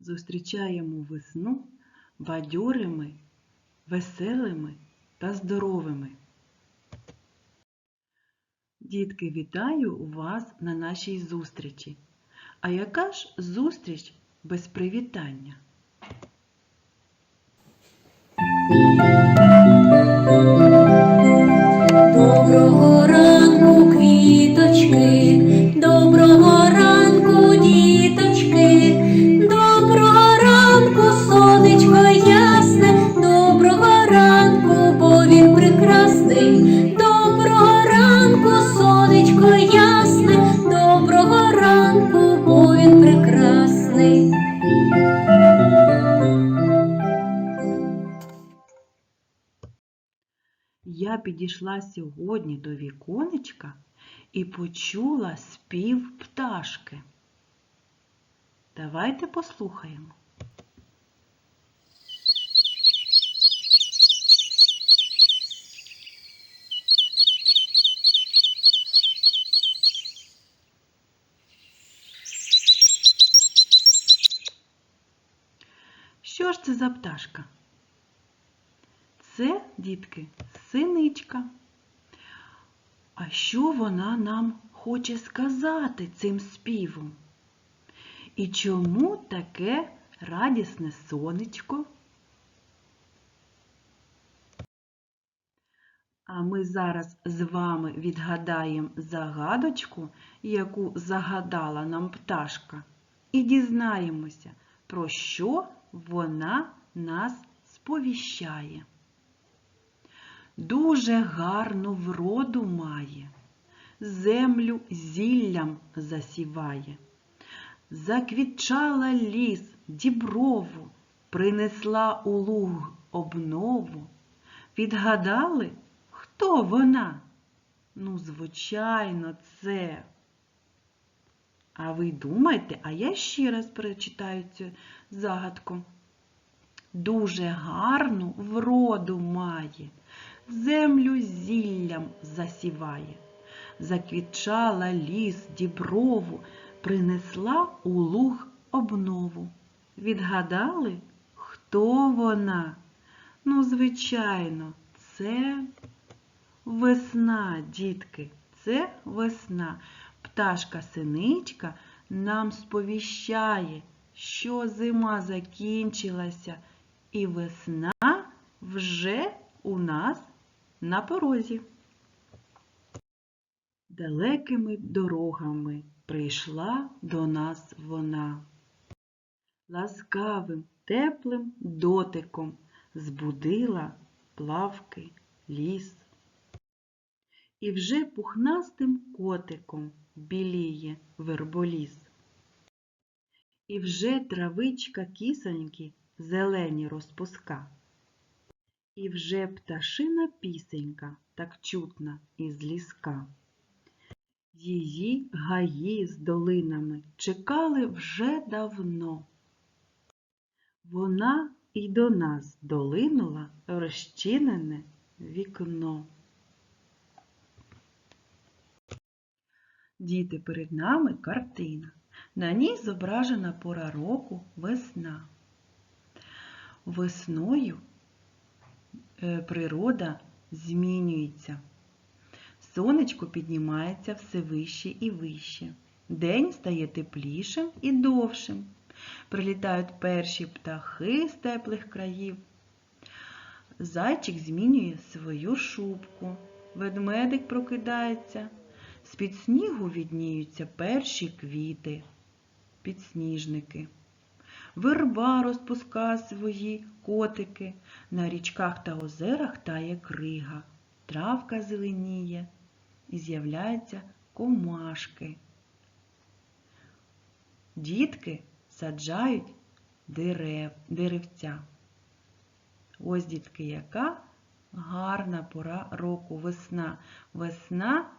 зустрічаємо весну бадьорими, веселими та здоровими. Дітки, вітаю вас на нашій зустрічі. А яка ж зустріч без привітання? Я підійшла сьогодні до віконечка і почула спів пташки. Давайте послухаємо. Що ж це за пташка? Це, дітки, синичка. А що вона нам хоче сказати цим співом? І чому таке радісне сонечко? А ми зараз з вами відгадаємо загадочку, яку загадала нам пташка, і дізнаємося, про що вона нас сповіщає. Дуже гарну вроду має, землю зіллям засіває. Заквітчала ліс діброву, принесла у луг обнову. Відгадали, хто вона? Ну, звичайно, це. А ви думайте, а я ще раз перечитаю цю загадку. Дуже гарну вроду має, землю зіллям засіває. Заквітчала ліс діброву, принесла у луг обнову. Відгадали, хто вона? Ну, звичайно, це весна, дітки, це весна. Пташка синичка нам сповіщає, що зима закінчилася, і весна вже у нас на порозі. Далекими дорогами прийшла до нас вона. Ласкавим, теплим дотиком збудила плавки ліс. І вже пухнастим котиком біліє верболіс. І вже травичка кисоньки зелені розпуска. І вже пташина пісенька так чутна із ліска. Її гаї з долинами чекали вже давно. Вона і до нас долинула розчинене вікно. Діти, перед нами картина. На ній зображена пора року весна. Весною природа змінюється. Сонечко піднімається все вище і вище. День стає теплішим і довшим. Прилітають перші птахи з теплих країв. Зайчик змінює свою шубку. Ведмедик прокидається. З-під снігу відніються перші квіти, підсніжники. Верба розпускає свої котики, на річках та озерах тає крига, травка зеленіє і з'являються комашки. Дітки саджають дерев, деревця. Ось, дітки, яка гарна пора року весна. Весна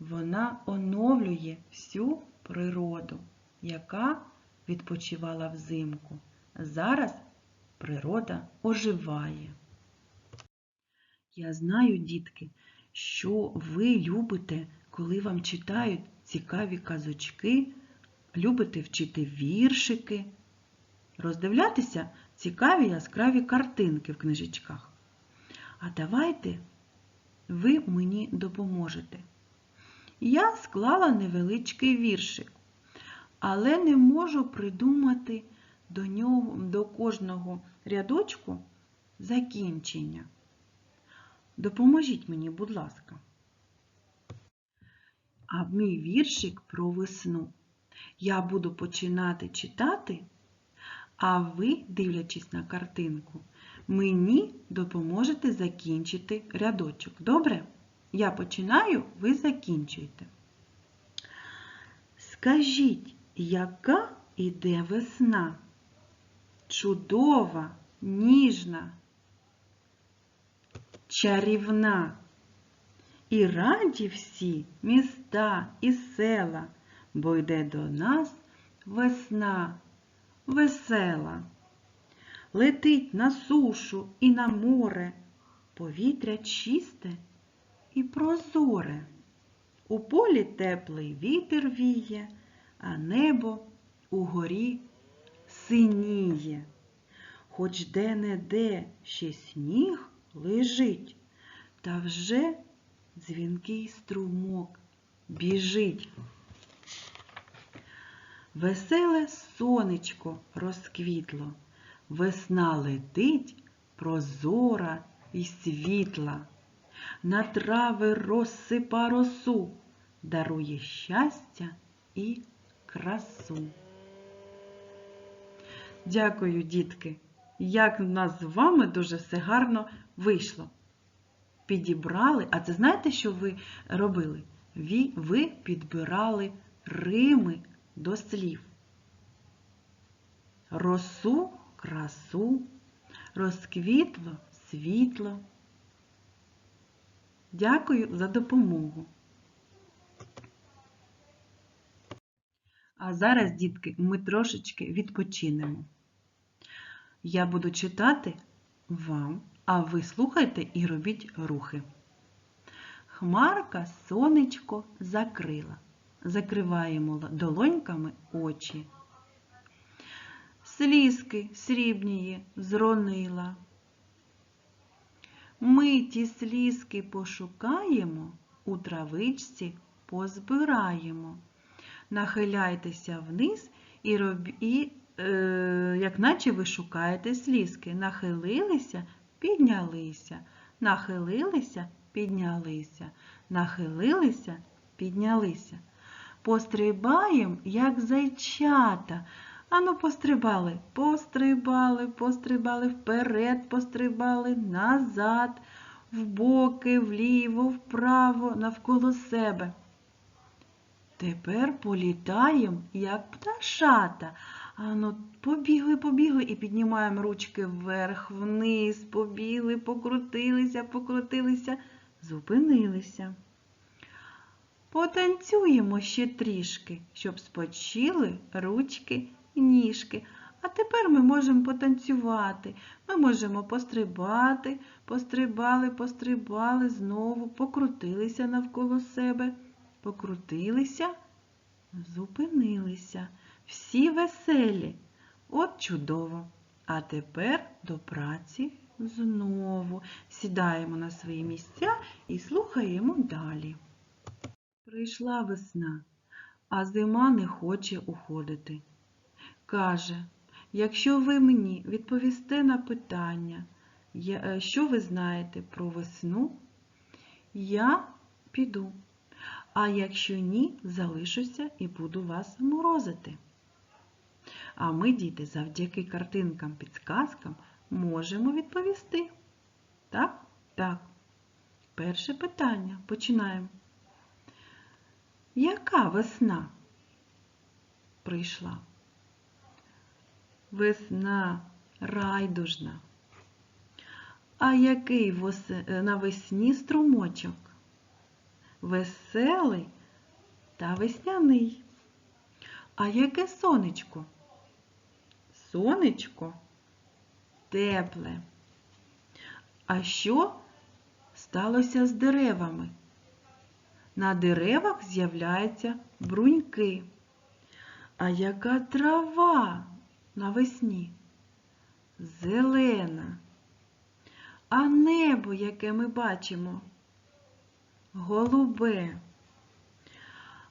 вона оновлює всю природу, яка відпочивала взимку. Зараз природа оживає. Я знаю, дітки, що ви любите, коли вам читають цікаві казочки, любите вчити віршики. роздивлятися цікаві яскраві картинки в книжечках. А давайте ви мені допоможете. Я склала невеличкий віршик, але не можу придумати до нього, до кожного рядочку закінчення. Допоможіть мені, будь ласка. А мій віршик про весну. Я буду починати читати, а ви, дивлячись на картинку, мені допоможете закінчити рядочок. Добре? Я починаю, ви закінчуєте. Скажіть, яка іде весна? Чудова, ніжна, чарівна. І раді всі міста і села, бо йде до нас весна весела. Летить на сушу і на море, повітря чисте і прозоре. У полі теплий вітер віє, а небо угорі синіє. Хоч де-не-де ще сніг лежить, та вже дзвінкий струмок біжить. Веселе сонечко розквітло, весна летить прозора і світла, на трави розсипа росу, дарує щастя і красу. Дякую, дітки! Як в нас з вами дуже все гарно вийшло. Підібрали, а це знаєте, що ви робили? Ви, підбирали рими до слів. Росу, красу, розквітло, світло. Дякую за допомогу. А зараз, дітки, ми трошечки відпочинемо. Я буду читати вам, а ви слухайте і робіть рухи. Хмарка сонечко закрила. Закриваємо долоньками очі. Слізки срібніє зронила. Ми ті слізки пошукаємо, у травичці позбираємо. Нахиляйтеся вниз і, роб... і е, як наче ви шукаєте слізки. Нахилилися, піднялися, нахилилися, піднялися, нахилилися, піднялися. Пострибаєм, як зайчата. Ану, пострибали, пострибали, пострибали вперед, пострибали, назад, вбоки, вліво, вправо, навколо себе. Тепер політаємо, як пташата. Ану, побігли, побігли і піднімаємо ручки вверх, вниз, побігли, покрутилися, покрутилися, зупинилися. Потанцюємо ще трішки, щоб спочили ручки і ніжки. А тепер ми можемо потанцювати. Ми можемо пострибати, пострибали, пострибали, знову покрутилися навколо себе, покрутилися, зупинилися. Всі веселі. От чудово. А тепер до праці знову. Сідаємо на свої місця і слухаємо далі. Прийшла весна, а зима не хоче уходити. Каже, якщо ви мені відповісте на питання, е, що ви знаєте про весну, я піду. А якщо ні, залишуся і буду вас морозити. А ми, діти, завдяки картинкам, підсказкам можемо відповісти. Так? Так. Перше питання. Починаємо. Яка весна прийшла? Весна райдужна. А який е, навесні струмочок? Веселий та весняний. А яке сонечко? Сонечко тепле. А що сталося з деревами? На деревах з'являються бруньки. А яка трава навесні? Зелена. А небо, яке ми бачимо? Голубе.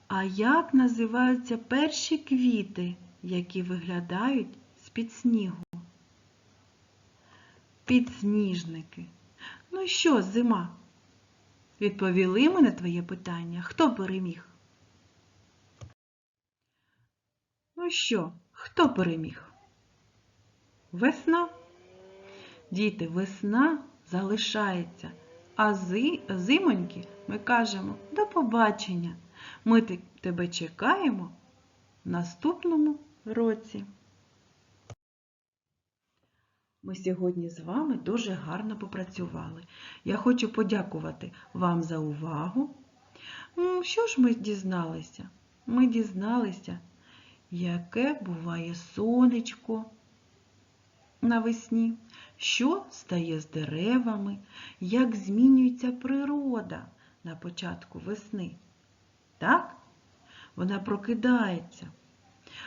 А як називаються перші квіти, які виглядають з-під снігу? Підсніжники. Ну що, зима? Відповіли ми на твоє питання. Хто переміг? Ну що, хто переміг? Весна. Діти, весна залишається, а зи, зимоньки ми кажемо до побачення. Ми тебе чекаємо в наступному році. Ми сьогодні з вами дуже гарно попрацювали. Я хочу подякувати вам за увагу. Що ж ми дізналися? Ми дізналися, яке буває сонечко навесні, що стає з деревами, як змінюється природа на початку весни. Так? Вона прокидається.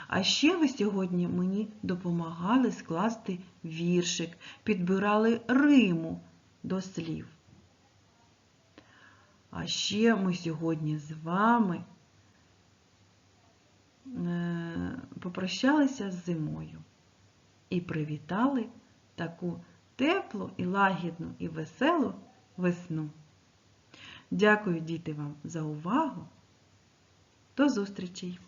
А ще ви сьогодні мені допомагали скласти віршик, підбирали риму до слів. А ще ми сьогодні з вами е, попрощалися з зимою і привітали таку теплу і лагідну і веселу весну. Дякую, діти, вам за увагу. До зустрічей!